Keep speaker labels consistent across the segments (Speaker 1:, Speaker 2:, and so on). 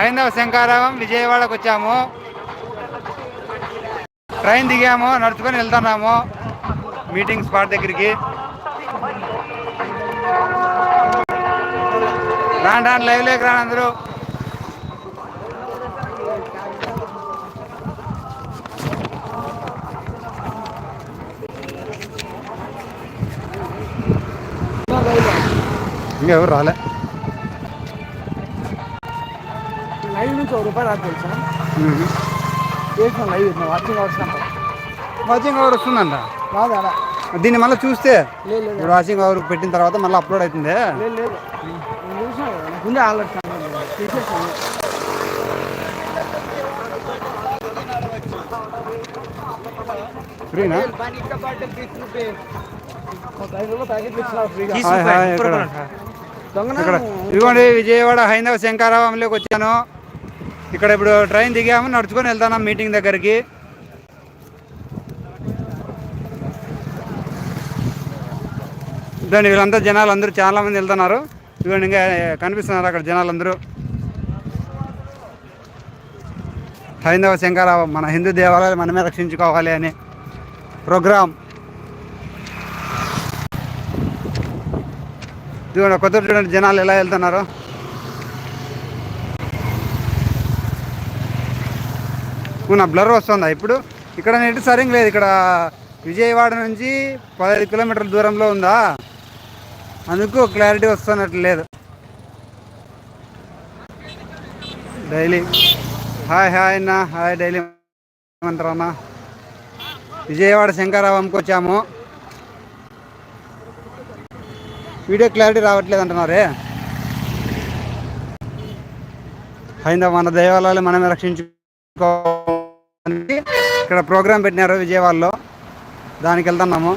Speaker 1: హైందవ శంకారావం విజయవాడకు వచ్చాము. ట్రైన్ దిగాము నడుచుకొని వెళ్తున్నాము. మీటింగ్ స్పాట్ దగ్గరికి. రాను రాను లైవ్ లేక రాను అందరూ. ఇంకెవరు రాలే.
Speaker 2: నుంచి ఒక రూపాయి రాదు తెలుసా? చేసిన లైవ్ వాచింగ్ అవర్స్ అంట
Speaker 1: వాచింగ్ అవర్ వస్తుందంట?
Speaker 2: రాదు అలా
Speaker 1: దీన్ని మళ్ళీ చూస్తే? ఇప్పుడు వాచింగ్ అవర్ పెట్టిన తర్వాత మళ్ళీ అప్లోడ్ అవుతుంది?
Speaker 2: లేదు ముందే ఆల్రెడీ తీసేసాను.
Speaker 1: ఫ్రీనా ఇదిగోండి విజయవాడ హైందవ శంకారావంలోకి వచ్చాను. ఇక్కడ ఇప్పుడు ట్రైన్ దిగాము నడుచుకొని వెళ్తాను మీటింగ్ దగ్గరికి. ఇదండి వీళ్ళంతా జనాలు అందరూ చాలా మంది వెళ్తున్నారు. ఇదిగోండి ఇంకా కనిపిస్తున్నారు అక్కడ జనాలు అందరూ హైందవ శంకారావం మన హిందూ దేవాలయాలు మనమే రక్షించుకోవాలి అని ప్రోగ్రామ్ ఇదిగోండి కొత్త చూడండి జనాలు ఎలా వెళ్తున్నారు. నా బ్లర్ వస్తుందా? ఇప్పుడు ఇక్కడ నెట్ సరింగ్ లేదు. ఇక్కడ విజయవాడ నుంచి పదహైదు కిలోమీటర్ల దూరంలో ఉందా? అందుకు క్లారిటీ వస్తున్నట్లు లేదు. డైలీ. హాయ్ హాయ్ అన్న. హాయ్ డైలీ ఏమంటారు విజయవాడ శంకరావంకి వచ్చాము. వీడియో క్లారిటీ రావట్లేదు అంటున్నారే? హైందవ మన దేవాలయాలు మనమే అని ఇక్కడ ప్రోగ్రాం పెట్టినారు విజయవాడలో. దానికి వెళ్తున్నాము.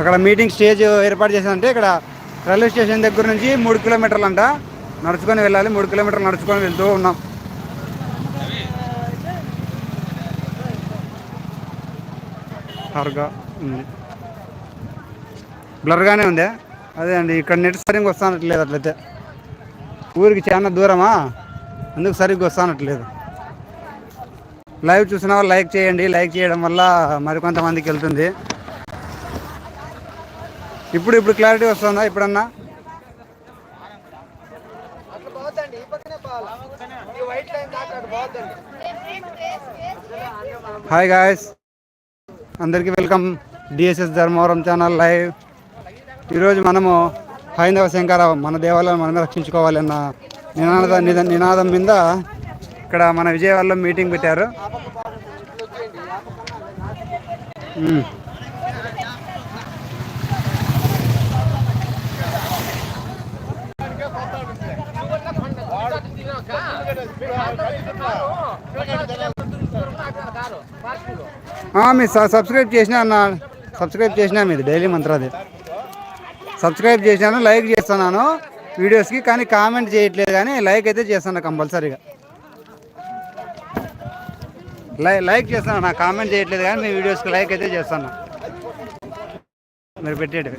Speaker 1: అక్కడ మీటింగ్ స్టేజ్ ఏర్పాటు చేశారంటే ఇక్కడ రైల్వే స్టేషన్ దగ్గర నుంచి మూడు కిలోమీటర్లు అంట నడుచుకొని వెళ్ళాలి. మూడు కిలోమీటర్లు నడుచుకొని వెళ్తూ ఉన్నాం. హార్గా ఉంది. బ్లర్గానే ఉంది. అదే అండి ఇక్కడ నెట్ సరింగ్ వస్తానట్లేదు అట్లయితే. ఊరికి చాలా దూరమా? అందుకు సరిగ్గా వస్తానట్లేదు. లైవ్ చూసిన వాళ్ళు లైక్ చేయండి. లైక్ చేయడం వల్ల మరికొంతమందికి వెళ్తుంది. ఇప్పుడు ఇప్పుడు క్లారిటీ వస్తుందా ఇప్పుడన్నా? హాయ్ గాయస్ అందరికీ welcome. DSS Dharmavaram channel live. ఈరోజు మనము హైందవ శంకర మన దేవాలయం మనమే రక్షించుకోవాలన్న నినాద నినాదం మీద ఇక్కడ మన విజయవాడలో మీటింగ్ పెట్టారు. మీరు సబ్స్క్రైబ్ చేసినా అన్న సబ్స్క్రైబ్ చేసినా మీది డైలీ మంత్రాది. సబ్స్క్రైబ్ చేసినాను లైక్ చేస్తున్నాను. వీడియోస్కి కానీ కామెంట్ చేయట్లేదు కానీ లైక్ అయితే చేస్తాను కంపల్సరీగా. లై లైక్ చేస్తాను నా కామెంట్ చేయట్లేదు కానీ మీ వీడియోస్కి లైక్ అయితే చేస్తాను. మీరు పెట్టేది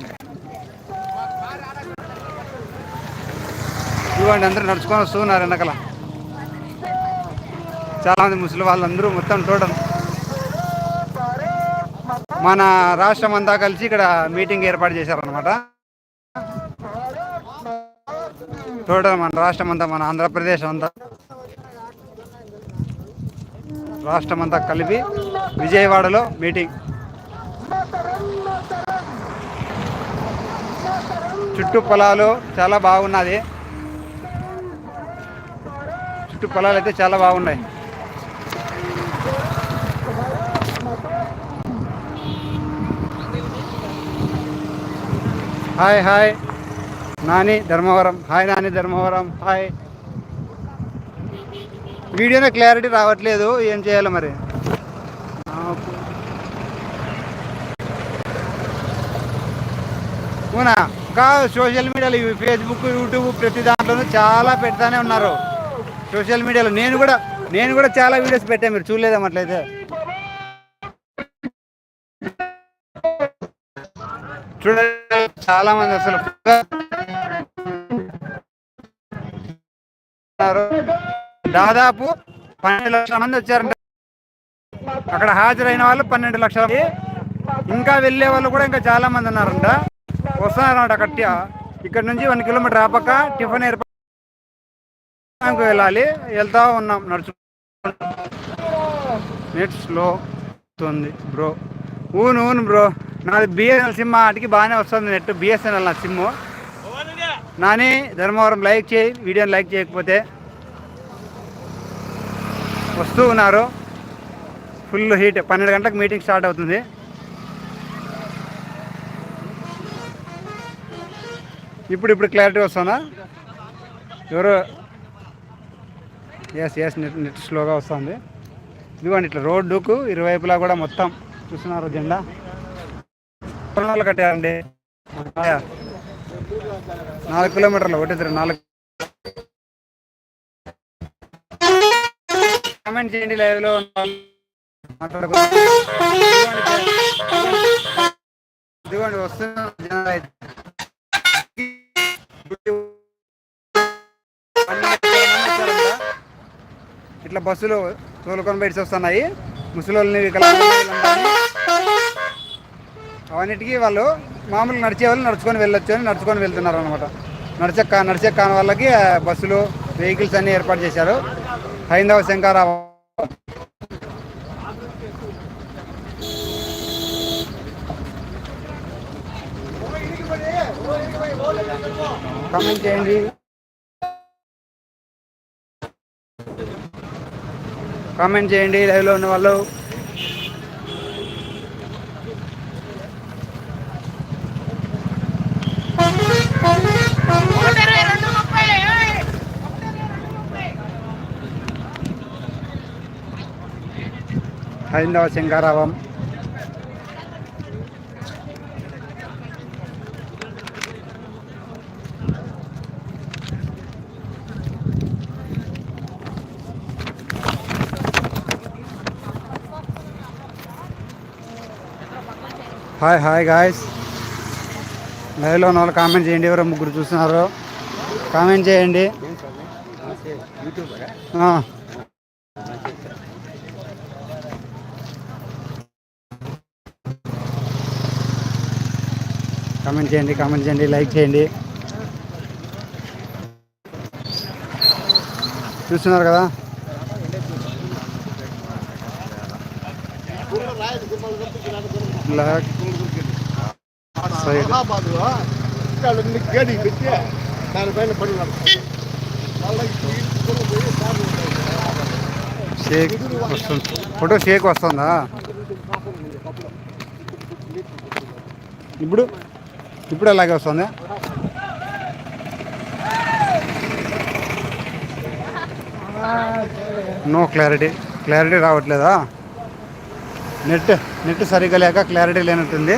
Speaker 1: చూడండి అందరూ నడుచుకొని వస్తున్నారు వెనకల. చాలామంది ముసలి వాళ్ళందరూ మొత్తం టోటల్. మన రాష్ట్రం అంతా కలిసి ఇక్కడ మీటింగ్ ఏర్పాటు చేశారనమాట టోటల్ మన రాష్ట్రం అంతా మన ఆంధ్రప్రదేశ్ అంతా రాష్ట్రం అంతా కలిపి విజయవాడలో మీటింగ్. చుట్టూ పొలాలు చాలా బాగున్నది చుట్టూ పొలాలు అయితే చాలా బాగున్నాయి. Hi hi. Nani Dharmavaram. Hi Nani Dharmavaram. Hi. వీడియోలో క్లారిటీ రావట్లేదు. ఏం చేయాలి మరి? అవునా? కాదు సోషల్ మీడియాలో ఇవి ఫేస్బుక్ యూట్యూబ్ ప్రతి దాంట్లోనూ చాలా పెడతానే ఉన్నారు. సోషల్ మీడియాలో నేను కూడా నేను కూడా చాలా వీడియోస్ పెట్టాను మీరు చూడలేదేమో అట్లయితే. చూడండి చాలా మంది అసలు. దాదాపు పన్నెండు లక్షల మంది వచ్చారంట. అక్కడ హాజరైన వాళ్ళు పన్నెండు లక్షల ఇంకా వెళ్ళే వాళ్ళు కూడా ఇంకా చాలా మంది ఉన్నారంట. వస్తున్నారంట కట్టి ఇక్కడ నుంచి వన్ కిలోమీటర్ ఆపక్క టిఫిన్ ఏర్పాటు వెళ్ళాలి. వెళ్తా ఉన్నాం. నడుచు నెట్ స్లో వస్తుంది బ్రో. ఊను ఊను బ్రో. నాది బిఎస్ఎన్ఎల్ సిమ్ ఆటికి బాగానే వస్తుంది నెట్. బిఎస్ఎన్ఎల్ నా సిమ్. నాని ధర్మవరం లైక్ చేయి వీడియోని లైక్ చేయకపోతే వస్తూ ఉన్నారు. ఫుల్ హీట్ పన్నెండు గంటలకు మీటింగ్ స్టార్ట్ అవుతుంది. ఇప్పుడు ఇప్పుడు క్లారిటీ వస్తుందా? ఎవరు? ఎస్ ఎస్ నెట్ నెట్ స్లోగా వస్తుంది. ఇదిగోండి ఇట్లా రోడ్డుకు ఇరువైపులా కూడా మొత్తం చూస్తున్నారు జెండా. కట్టారండి. నాలుగు కిలోమీటర్లు ఒకటి నాలుగు. కామెంట్ చేయండి లైవ్లో. ఇదిగోండి వస్తున్నారు ఇట్లా బస్సులు తోలుకొని బయట వస్తున్నాయి. ముసలి వాళ్ళని అవన్నిటికీ వాళ్ళు మామూలు నడిచే వాళ్ళు నడుచుకొని వెళ్ళొచ్చు అని నడుచుకొని వెళ్తున్నారు అనమాట నడిచే కా నడిచే కాని వాళ్ళకి బస్సులు వెహికల్స్ అన్నీ ఏర్పాటు చేశారు. హైందవ శంకారావు. కామెంట్ చేయండి. కామెంట్ చేయండి లైవ్లో ఉన్న వాళ్ళు. హైందవ శంకారావం హాయ్ హాయ్ గాయస్ లైవ్లో ఉన్న వాళ్ళు కామెంట్ చేయండి. ఎవరో ముగ్గురు చూస్తున్నారు. కామెంట్ చేయండి. కమెంట్ చేయండి కామెంట్ చేయండి లైక్ చేయండి. చూస్తున్నారు కదా? షేక్ వస్తుంది. ఫోటో షేక్ వస్తుందా? ఇప్పుడు ఇప్పుడు అలాగే వస్తుంది. నో క్లారిటీ క్లారిటీ రావట్లేదా? నెట్ నెట్ సరిగ్గా లేక క్లారిటీ లేనట్టుంది.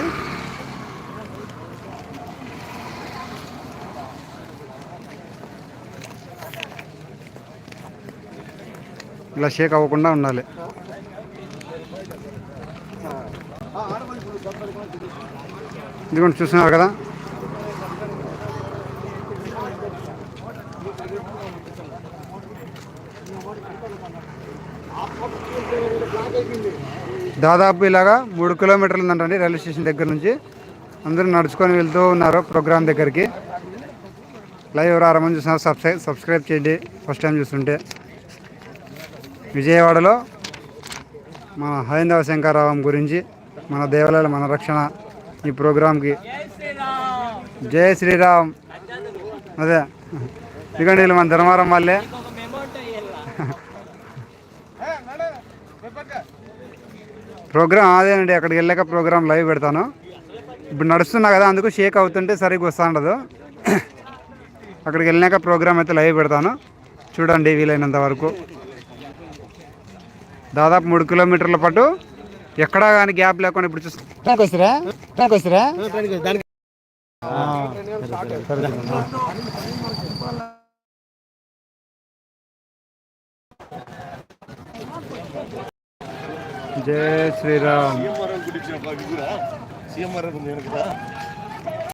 Speaker 1: ఇలా షేక్ అవ్వకుండా ఉండాలి. ఇదిగోండి చూస్తున్నారు కదా? దాదాపు ఇలాగా మూడు కిలోమీటర్లు ఉందంటండి రైల్వే స్టేషన్ దగ్గర నుంచి. అందరూ నడుచుకొని వెళ్తూ ఉన్నారు ప్రోగ్రామ్ దగ్గరికి. లైవ్ ఎవరు ఆరు మంది చూస్తున్నారు సబ్స్క్రైబ్ సబ్స్క్రైబ్ చేయండి. ఫస్ట్ టైం చూస్తుంటే. విజయవాడలో మన హైందవ శంకరరావం గురించి మన దేవాలయాల మన రక్షణ ఈ ప్రోగ్రాంకి జై శ్రీరామ్. అదే. ఇదిగోండి వీళ్ళు మన ధర్మవరం వాళ్ళే. ప్రోగ్రామ్ అదేనండి అక్కడికి వెళ్ళాక ప్రోగ్రామ్ లైవ్ పెడతాను. ఇప్పుడు నడుస్తున్నా కదా అందుకు షేక్ అవుతుంటే సరిగ్గా వస్తూ ఉండదు. అక్కడికి వెళ్ళాక ప్రోగ్రామ్ అయితే లైవ్ పెడతాను. చూడండి వీలైనంత వరకు. దాదాపు మూడు కిలోమీటర్ల పాటు ఎక్కడా కానీ గ్యాప్ లేకుండా ఇప్పుడు చూస్తా జయ వస్తారా
Speaker 3: దానికి
Speaker 1: జై శ్రీరామ్
Speaker 3: సీఎంఆర్ గురించి సీఎంఆర్ ఉంది